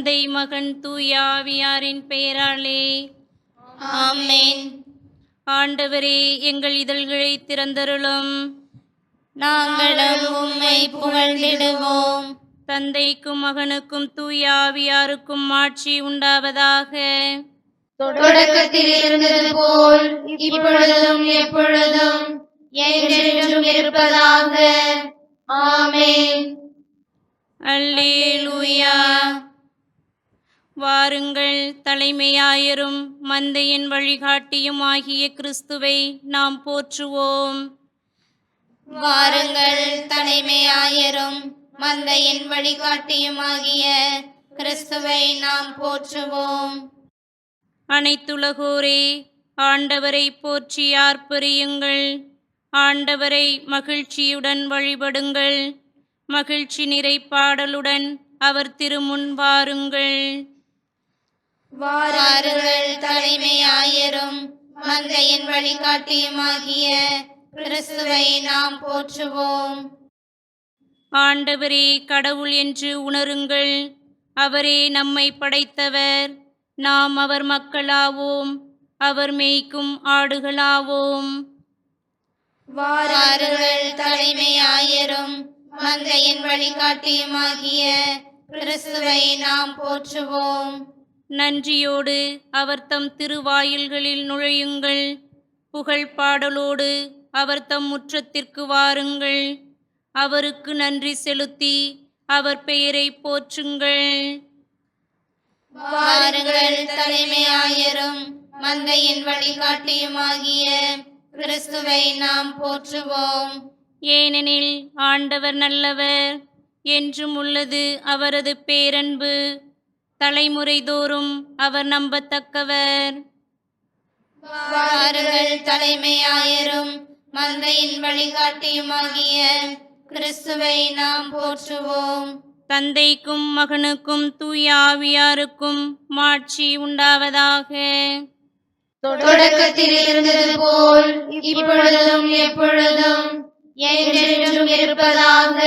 தந்தை மகன் தூயாவியாரின் பெயராலே. ஆமென். ஆண்டவரே எங்கள் இதழ்களை திறந்தருளும். நாங்களும் உம்மை புகழ்ந்திடுவோம். தந்தைக்கும் மகனுக்கும் தூயாவியாருக்கும் ஆட்சி உண்டாவதாக. தொடக்கத்தில் இருந்தது போல் இப்பொழுதும் எப்பொழுதும் என்றென்றும் இருப்பதாக. ஆமென். அல்லேலூயா. வாருங்கள் தலைமையாயரும் மந்தையின் வழிகாட்டியும் ஆகிய கிறிஸ்துவை நாம் போற்றுவோம். வாருங்கள் தலைமையாயரும் மந்தையின் வழிகாட்டியுமாகிய கிறிஸ்துவை நாம் போற்றுவோம். அனைத்துலகோரே ஆண்டவரை போற்றி ஆர்ப்பரியுங்கள். ஆண்டவரை மகிழ்ச்சியுடன் வழிபடுங்கள். மகிழ்ச்சி நிறை பாடலுடன் அவர் திருமுன் வாருங்கள். வாருங்கள் தலைமையாயரும். மந்தையின் வழிகாட்டியுமாகிய கிறிஸ்துவை நாம் போற்றுவோம். ஆண்டவரே கடவுள் என்று உணருங்கள். அவரே நம்மை படைத்தவர். நாம் அவர் மக்களாவோம். அவர் மேய்க்கும் ஆடுகளாவோம். வாருங்கள் தலைமையாயரும். மந்தையின் வழிகாட்டியுமாகிய கிறிஸ்துவை நாம் போற்றுவோம். நன்றியோடு அவர் தம் திருவாயில்களில் நுழையுங்கள். புகழ் பாடலோடு அவர் தம் முற்றத்திற்கு வாருங்கள். அவருக்கு நன்றி செலுத்தி அவர் பெயரை போற்றுங்கள். வாருங்கள் தலைமையாயரும் மந்தையின் வழிகாட்டியுமாகிய கிறிஸ்துவை நாம் போற்றுவோம். ஏனெனில் ஆண்டவர் நல்லவர் என்றும் உள்ளது அவரது பேரன்பு. தலைமுறை தோறும் அவர் நம்பத்தக்கவர். வாருங்கள் தலைமையாயரும் மந்தையின் வழிகாட்டியுமாகிய கிறிஸ்துவை நாம் போற்றுவோம். தந்தைக்கும் மகனுக்கும் தூய ஆவியாருக்கும் மாட்சி உண்டாவதாக. தொடக்கத்தில் இருந்தது போல் இப்பொழுதும் எப்பொழுதும் என்றென்றும் இருப்பதாக.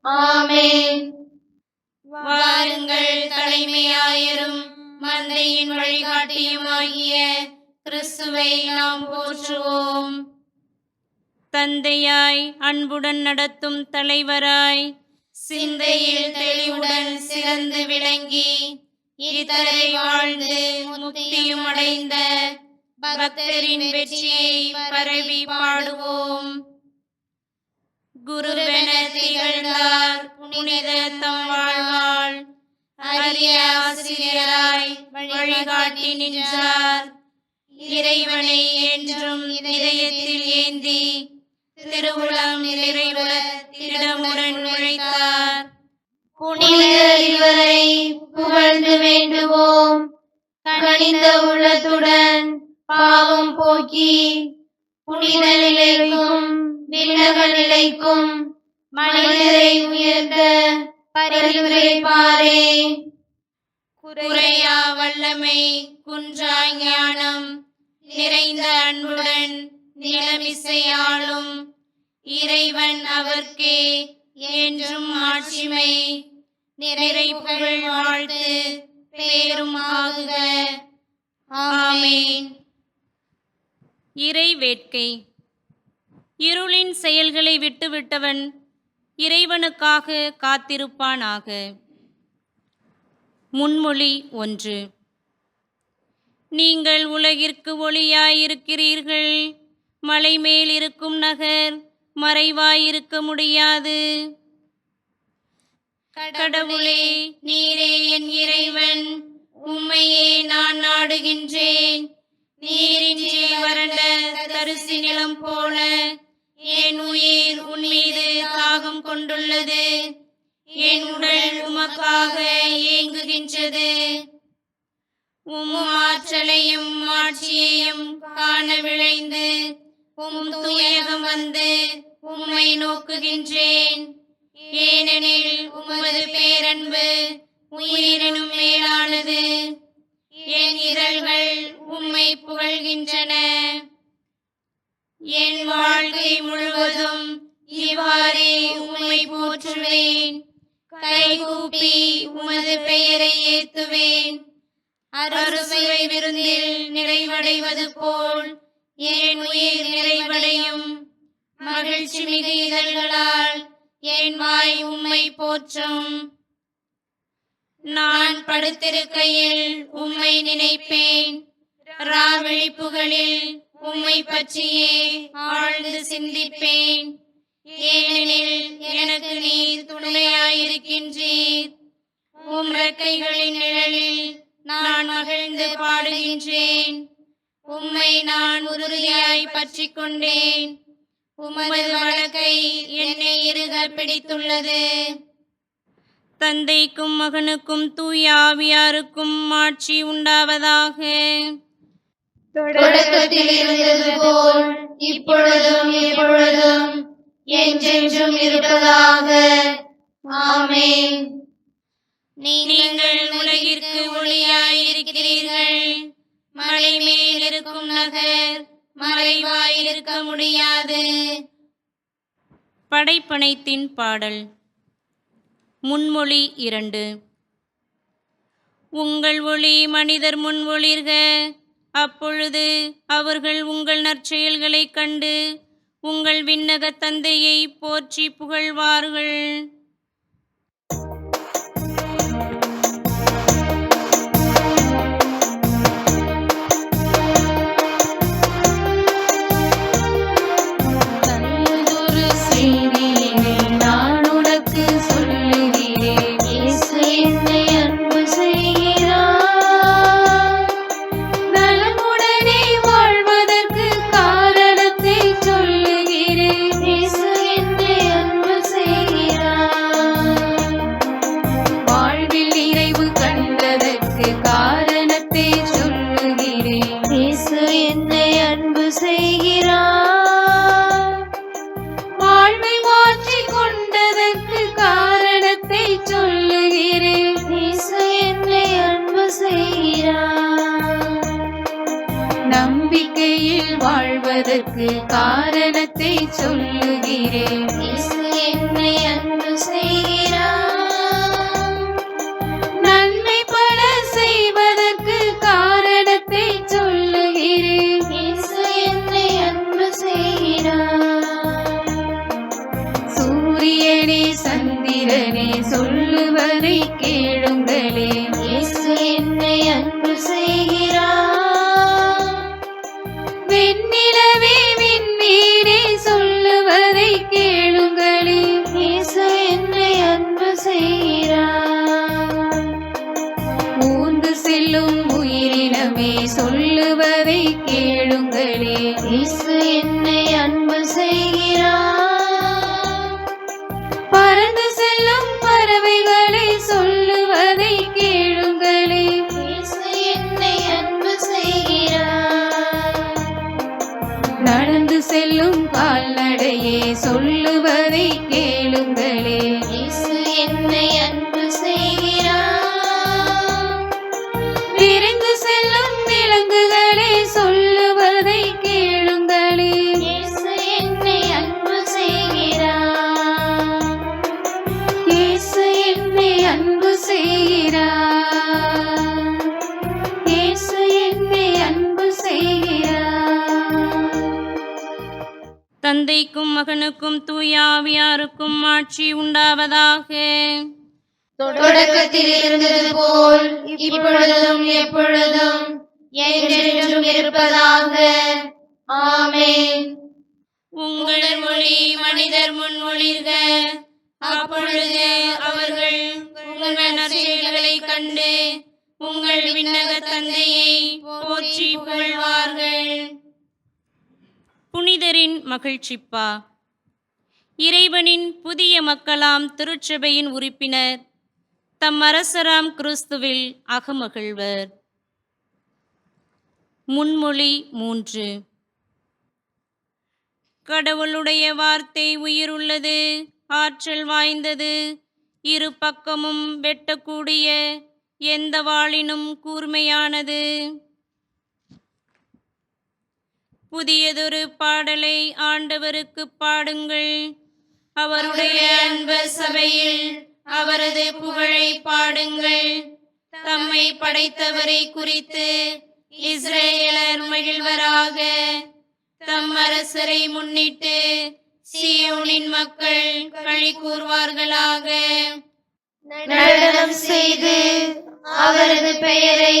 ஆமென். வாருங்கள் தலைமையாயரும். மந்தையின் வழிகாட்டியுமாகிய கிறிஸ்துவை நாம் போற்றுவோம். தந்தையாய் அன்புடன் நடத்தும் தலைவராய் சிந்தையில் தெளிவுடன் சிறந்து விளங்கி இத்தரை வாழ்ந்து முக்தியும் அடைந்த பக்தரின் வெற்றியை பரவி பாடுவோம். குருவென திகழ்ந்தார். புனித தம் வாழ்வாள். அரிய ஆசிரியராய் வழிகாட்டி நின்றார். இறைவனை என்றும் இதயத்தில் ஏந்தி திருவுளம் நிறைவுற திடமுடன் உழைத்தார். புனித இவரை புகழ்ந்து வேண்டுவோம். கனிந்த உள்ளத்துடன் பாவம் போக்கி புனித நிலைக்கும் விண்ணக நிலைக்கும் மனிதரை உயர்த்த பரிந்துரைப்பாரே. குறையா வல்லமை குன்றா ஞானம் நிறைந்த அன்புடன் நிலமிசையாளும் இறைவன் அவர்க்கே என்றும் ஆட்சிமை. நிறை புகழ் வாழ்த்து பேரும் ஆகுக. ஆமேன். இறை வேட்கை. இருளின் செயல்களை விட்டுவிட்டவன் இறைவனுக்காக காத்திருப்பானாக. முன்மொழி ஒன்று. நீங்கள் உலகிற்கு ஒளியாயிருக்கிறீர்கள். மலை மேல் இருக்கும் நகர் மறைவாயிருக்க முடியாது. கடவுளே நீரே என் இறைவன். உம்மையே நான் நாடுகின்றேன். நீரின்றி வறண்ட தரிசி நிலம் போல என் உயிர் உன் மீது தாகம் கொண்டுள்ளது. என் உடல் உமக்காக ஏங்குகின்றது. உம் ஆற்றலையும் ஆட்சியையும் காண விளைந்து உம் துயகம் வந்து உம்மை நோக்குகின்றேன். ஏனெனில் உமது பேரன்பு உயிரினும் மேலானது. என் இதழ்கள் உம்மை புகழ்கின்றன. என் வாழ்க்கை முழுவதும் இவ்வாறே உம்மை போற்றுவேன். கைகூப்பி உமது பெயரை ஏத்துவேன். அறுசுவை விருந்தில் நிறைவடைவது போல் என் உயிர் நிறைவடையும். மகிழ்ச்சி மிகு இதழ்களால் என் வாய் உம்மை போற்றும். நான் படுத்திருக்கையில் உம்மை நினைப்பேன். ராவிழிப்புகளில் உம்மை பற்றியே ஆழ்ந்து சிந்திப்பேன். ஏனெனில் எனக்கு நீர் துணையாயிருக்கின்றீர். உம் ரெக்கைகளின் நிழலில் நான் மகிழ்ந்து பாடுகின்றேன். உம்மை நான் உறுதியாய் பற்றி கொண்டேன். உமது வழக்கை என்னை இருக பிடித்துள்ளது. தந்தைக்கும் மகனுக்கும் தூய ஆவியாருக்கும் ஆட்சி உண்டாவதாக. தொடக்கத்தில் இருந்தது போல் இப்பொழுதும் எப்பொழுதும் என்றென்றும் இருப்பதாக. ஆமேன். நீங்கள் உலகிற்கு ஒளியாய் இருக்கிறீர்கள் மலை மேல் இருக்கும் நகர் மறைவாய் இருக்க முடியாது. படைப்பனைத்தின் பாடல். முன்மொழி இரண்டு. உங்கள் ஒளி மனிதர் முன்மொழிர்க அப்பொழுது அவர்கள் உங்கள் நற்செயல்களைக் கண்டு உங்கள் விண்ணக தந்தையை போற்றி புகழ்வார்கள். அதற்கு காரணத்தை சொல்லுகிறேன். இயேசு என்னை மகனுக்கும் தூய ஆவியாருக்கும் ஆட்சி உண்டாவதாக. தொடக்கத்தில் இருந்தது போல் இப்பொழுதும் எப்பொழுதும் என்றென்றும் இருப்பதாக. ஆமென். உங்கள் ஒளி மனிதர் முன் ஒளிர்க அப்பொழுது அவர்கள் உங்கள் நற்செயல்களைக் கண்டு உங்கள் விண்ணக தந்தையை போற்றி புகழ்வார்கள். புனிதரின் மகிழ்ச்சிப்பா. இறைவனின் புதிய மக்களாம் திருச்சபையின் உறுப்பினர் தம் அரசராம் கிறிஸ்துவில் அகமகிழ்வர். முன்மொழி மூன்று. கடவுளுடைய வார்த்தை உயிருள்ளது ஆற்றல் வாய்ந்தது இரு பக்கமும் வெட்டக்கூடிய எந்த வாளினும் கூர்மையானது. புதியதொரு பாடலை ஆண்டவருக்கு பாடுங்கள் அவருடைய அன்பு சபையில் அவரது புகழை பாடுங்கள். தம்மை படைத்தவரை குறித்து இஸ்ரேலர் மகிழ்வராக. தம் அரசரை முன்னிட்டு சியோனின் மக்கள் கழி கூறுவார்களாக நடனம் செய்து அவரது பெயரை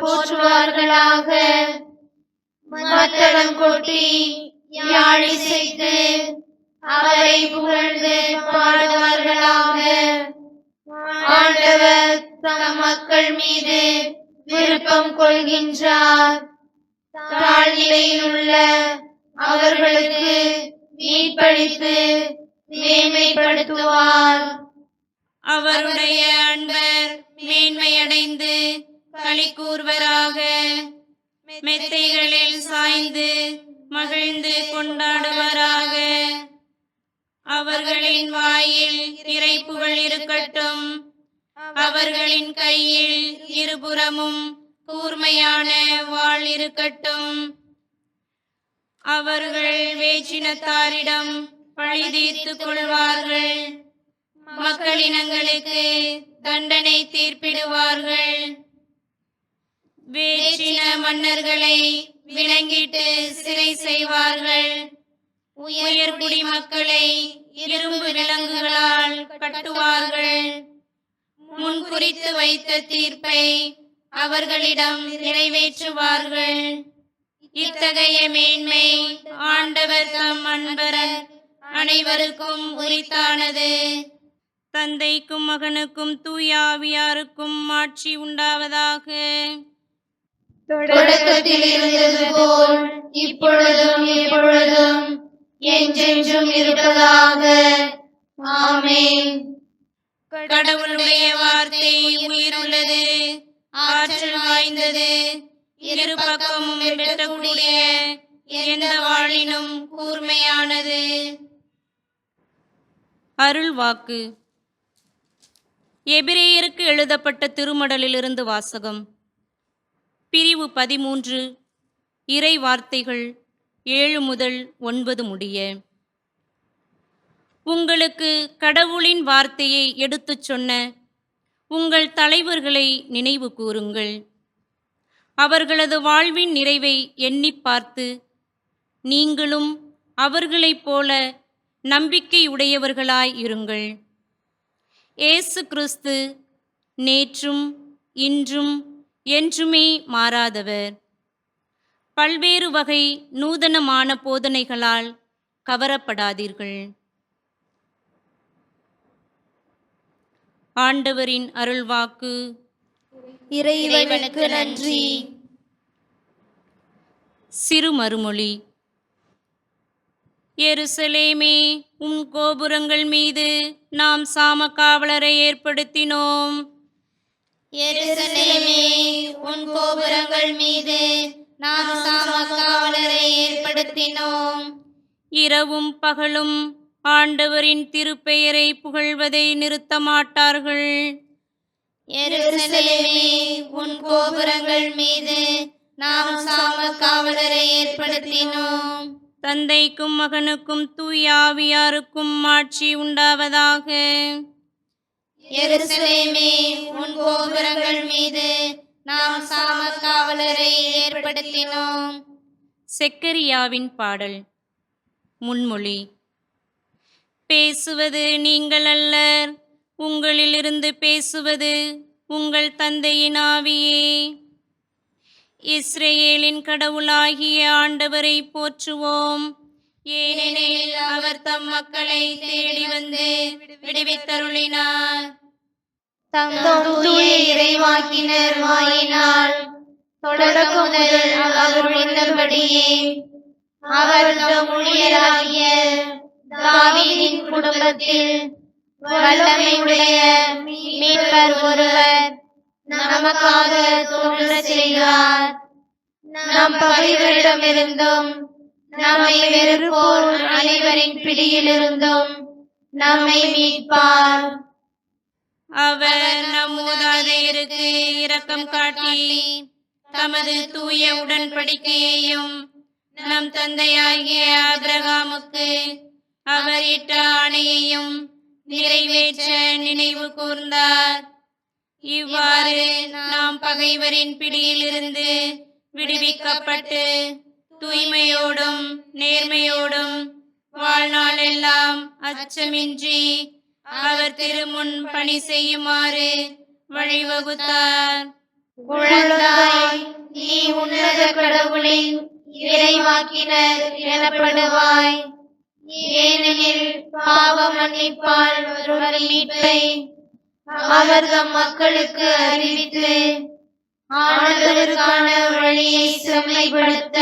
போற்றுவார்களாக. மத்தளம் கொட்டி யாழி செய்து அவரை புகழ்ந்து பாடுவார்களாக. ஆண்டவர் தம் மக்கள் மீது விருப்பம் கொள்கின்றார். தாழ்நிலையில் உள்ள அவர்களுக்கு மீட்பளித்து மேன்மைப்படுத்துவார். அவருடைய அன்பர் மேன்மையடைந்து களி கூறுவராக மெத்தைகளில் சாய்ந்து மகிழ்ந்து கொண்டாடுவராக. அவர்களின் வாயில் இறைப்புகள் இருக்கட்டும். அவர்களின் கையில் இருபுறமும் கூர்மையான வாள் இருக்கட்டும். அவர்கள் வேச்சினத்தாரிடம் பழி தீர்த்துக் கொள்வார்கள். மக்களினங்களுக்கு தண்டனை தீர்ப்பிடுவார்கள். வேற்றின மன்னர்களை விளங்கிட்டு சிறை செய்வார்கள். உயர்குடி மக்களை இரும்பு விலங்குகளால் கட்டுவார்கள். முன்குறித்து வைத்த தீர்ப்பை அவர்களிடம் நிறைவேற்றுவார்கள். இத்தகைய மேன்மை ஆண்டவர் தம் அன்பரர் அனைவருக்கும் உரித்தானது. தந்தைக்கும் மகனுக்கும் தூயாவியாருக்கும் ஆட்சி உண்டாவதாக. தொடக்கத்தில் இருந்தது போல் இப்பொழுதும் எப்பொழுதும் என்றென்றும் இருப்பதாக. ஆமென். கடவுளுடைய வார்த்தை உயிருள்ளது ஆற்றல் வாய்ந்தது. இரு பக்கமும் வெட்டக்கூடிய எந்த வாழினும் கூர்மையானது. அருள் வாக்கு. எபிரேயருக்கு எழுதப்பட்ட திருமடலிலிருந்து வாசகம். பிரிவு பதிமூன்று. இறை வார்த்தைகள். ஏழு முதல் ஒன்பது முடிய. உங்களுக்கு கடவுளின் வார்த்தையை எடுத்துச் சொன்ன உங்கள் தலைவர்களை நினைவு கூறுங்கள். அவர்களது வாழ்வின் நிறைவை எண்ணிப் பார்த்து நீங்களும் அவர்களைப் போல நம்பிக்கையுடையவர்களாய் இருங்கள். இயேசு கிறிஸ்து நேற்றும் இன்றும் என்றுமே மாறாதவர். பல்வேறு வகை நூதனமான போதனைகளால் கவரப்படாதீர்கள். ஆண்டவரின் அருள்வாக்கு. இறைவனுக்கு நன்றி. சிறு மறுமொழி. எருசலேமே உம் கோபுரங்கள் மீது நாம் சாம காவலரை ஏற்படுத்தினோம். எருசலேமே உன் கோபுரங்கள் மீது நாம் சாமக்காவலரை ஏற்படுத்தினோம். இரவும் பகலும் ஆண்டவரின் திருப்பெயரை புகழ்வதை நிறுத்த மாட்டார்கள் எருசலேமே உன் கோபுரங்கள் மீது நாம் சாமக்காவலரை ஏற்படுத்தினோம். தந்தைக்கும் மகனுக்கும் தூயாவியாருக்கும் ஆட்சி உண்டாவதாக. எருசலேமே உன் கோபுரங்கள் மீது நாம் சாமக்காவலரை ஏற்படுத்தினோம். செக்கரியாவின் பாடல் முன்மொழி. பேசுவது நீங்கள் அல்லர் உங்களிலிருந்து பேசுவது உங்கள் தந்தையின் ஆவியே. இஸ்ரேலின் கடவுளாகிய ஆண்டவரை போற்றுவோம். ஏனெனில் அவர் தம் மக்களை தேடி வந்து விடுவித்தருளினார். தம் தூய இறைவாக்கினர் வாயினால் தொடக்க முதல் அவர் உணர்ந்தபடியே அவர் தம் ஊழியராகிய தாவீதின் குடும்பத்தில் வல்லமையுடைய மீட்பர் ஒருவர் நமக்காக தோன்ற செய்தார். நம் பகைவரிடமிருந்தும் நம்மை வெறுப்போர் அனைவரின் பிடியிலிருந்தும் நம்மை மீட்பார். அவர் நம்முதாதையருக்கு இரக்கம் காட்டி தமது தூய உடன்படிக்கையையும் நம் தந்தையாகிய ஆபிரகாமுக்கு அவர் இட்ட ஆணையையும் நிறைவேற்ற நினைவு கூர்ந்தார். இவ்வாறு நாம் பகைவரின் பிடியிலிருந்து விடுவிக்கப்பட்டு தூய்மையோடும் நேர்மையோடும் வாழ்நாளெல்லாம் அச்சமின்றி அவர் திருமுன் பணி செய்யுமாறு வழிவகுத்தார். குழந்தாய் நீ உன்னத கடவுளின் இறைவாக்கினர் எனப்படுவாய். ஏனெனில் பாவ மன்னிப்பால் வரும் மீட்பை அவர் தம் மக்களுக்கு அறிவித்து ஆனதற்கான வழியை செம்மைப்படுத்த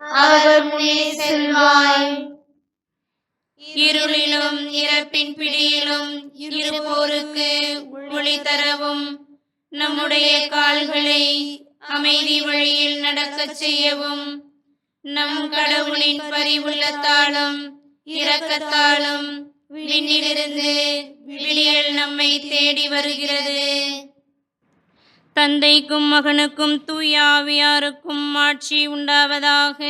அவர் முன்னே செல்வாய். இருளிலும் இறப்பின் பிடியிலும் இருப்போருக்கு ஒளி தரவும். நம்முடைய கால்களை அமைதி வழியில் நடக்கச் செய்யவும். நம் கடவுளின் பரிவுள்ளத்தாலும் இரக்கத்தாலும் விண்ணிலிருந்து விழியல் நம்மை தேடி வருகிறது. தந்தைக்கும் மகனுக்கும் தூயாவியாருக்கும் ஆட்சி உண்டாவதாக.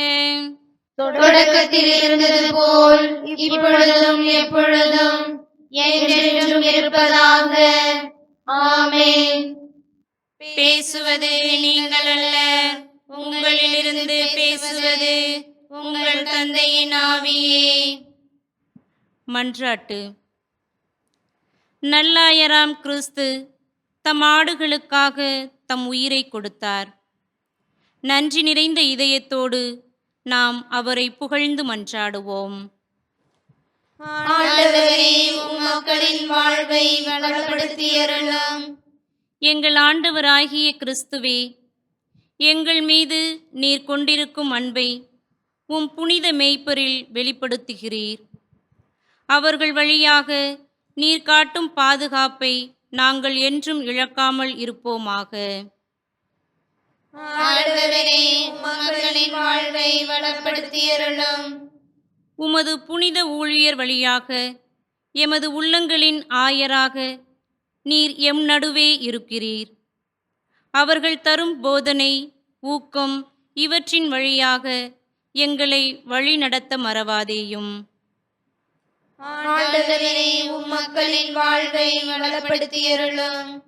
தொடக்கத்தில் இருந்தது போல் இப்பொழுதும் எப்பொழுதும் என்றென்றும் இருப்பதாக. ஆமே பேசுவது நீங்கள் அல்ல உங்களிலிருந்து பேசுவது உங்கள் தந்தையின் ஆவியே. மன்றாட்டு. நல்லாயராம் கிறிஸ்து தம் ஆடுகளுக்காக தம் உயிரை கொடுத்தார். நன்றி நிறைந்த இதயத்தோடு நாம் அவரை புகழ்ந்து மன்றாடுவோம். மக்களின் வாழ்வை வளப்படுத்தியருளும். எங்கள் ஆண்டவராகிய கிறிஸ்துவே எங்கள் மீது நீர் கொண்டிருக்கும் அன்பை உம் புனித மேய்ப்பரில் வெளிப்படுத்துகிறீர். அவர்கள் வழியாக நீர் காட்டும் பாதுகாப்பை நாங்கள் என்றும் இழக்காமல் இருப்போமாக. ஆண்டவரே உம் மக்களின் வாழ்வை வளப்படுத்தியருளும். உமது புனித ஊழியர் வழியாக எமது உள்ளங்களின் ஆயராக நீர் எம் நடுவே இருக்கிறீர். அவர்கள் தரும் போதனை ஊக்கம் இவற்றின் வழியாக எங்களை வழிநடத்த மறவாதேயும். மக்களின் வாழ்வை வளப்படுத்தியருளும்.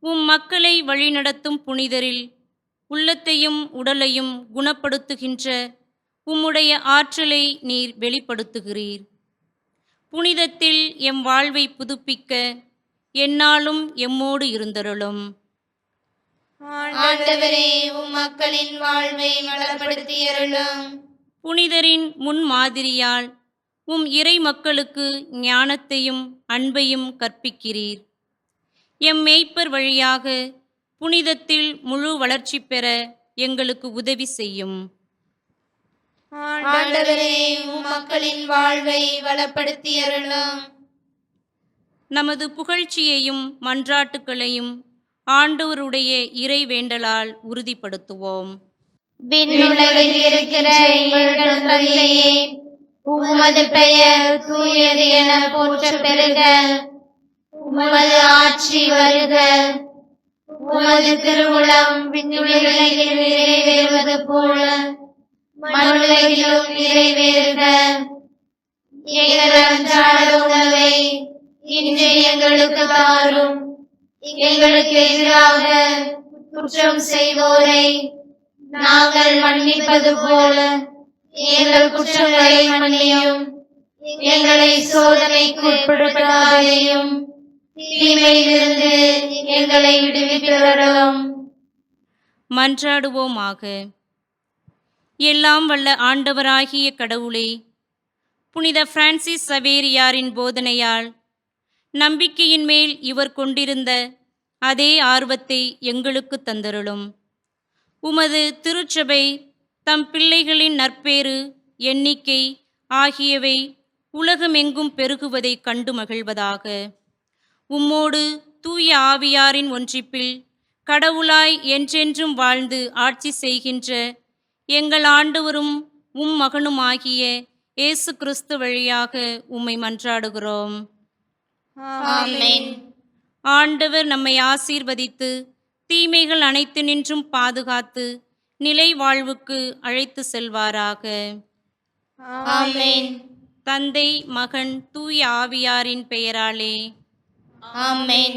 உம் மக்களை வழிநடத்தும் புனிதரில் உள்ளத்தையும் உடலையும் குணப்படுத்துகின்ற உம்முடைய ஆற்றலை நீர் வெளிப்படுத்துகிறீர். புனிதத்தில் எம் வாழ்வை புதுப்பிக்க எந்நாளும் எம்மோடு இருந்தருளும். ஆண்டவரே உம் மக்களின் வாழ்வை வளப்படுத்தியருளும் புனிதரின் முன்மாதிரியால் உம் இறை மக்களுக்கு ஞானத்தையும் அன்பையும் கற்பிக்கிறீர். எம் மேய்ப்பர் வழியாக புனிதத்தில் முழு வளர்ச்சி பெற எங்களுக்கு உதவி செய்யும். ஆண்டவரே மக்களின் வாழ்வை வளப்படுத்தியருளும். நமது புகழ்ச்சியையும் மன்றாட்டுக்களையும் ஆண்டவருடைய இறை வேண்டலால் உறுதிப்படுத்துவோம். இருக்கிற உமது பெயர் தூயது என போற்ற பெருக உமது ஆட்சி வருக. உமது திருவுளம் விண்ணுலகில் நிறைவேறுவது போல மண்ணுலகிலும் நிறைவேறுக. எங்கள் அன்றாட உணவை இன்று எங்களுக்கு தாரும். எங்களுக்கு எதிராக குற்றம் செய்வோரை நாங்கள் மன்னிப்பது போல எங்கள் குற்றங்களை மன்னியும். எங்களை சோதனைக்கு உட்படுத்தாதையும். தீமையிலிருந்து எங்களை விடுவித்தவர்களும் மன்றாடுவோமாக. எல்லாம் வல்ல ஆண்டவராகிய கடவுளே புனித பிரான்சிஸ் சவேரியாரின் போதனையால் நம்பிக்கையின் மேல் இவர் கொண்டிருந்த அதே ஆர்வத்தை எங்களுக்கு தந்தருளும். உமது திருச்சபை தம் பிள்ளைகளின் நற்பேறு எண்ணிக்கை ஆகியவை உலகமெங்கும் பெருகுவதை கண்டு மகிழ்வதாக. உம்மோடு தூய ஆவியாரின் ஒன்றிப்பில் கடவுளாய் என்றென்றும் வாழ்ந்து ஆட்சி செய்கின்ற எங்கள் ஆண்டவரும் உம் மகனுமாகிய இயேசு கிறிஸ்து வழியாக உம்மை மன்றாடுகிறோம். ஆண்டவர் நம்மை ஆசீர்வதித்து தீமைகள் அனைத்து நின்றும் பாதுகாத்து நிலை வாழ்வுக்கு அழைத்து செல்வாராக. தந்தை மகன் தூய ஆவியாரின் பெயராலே. ஆமென்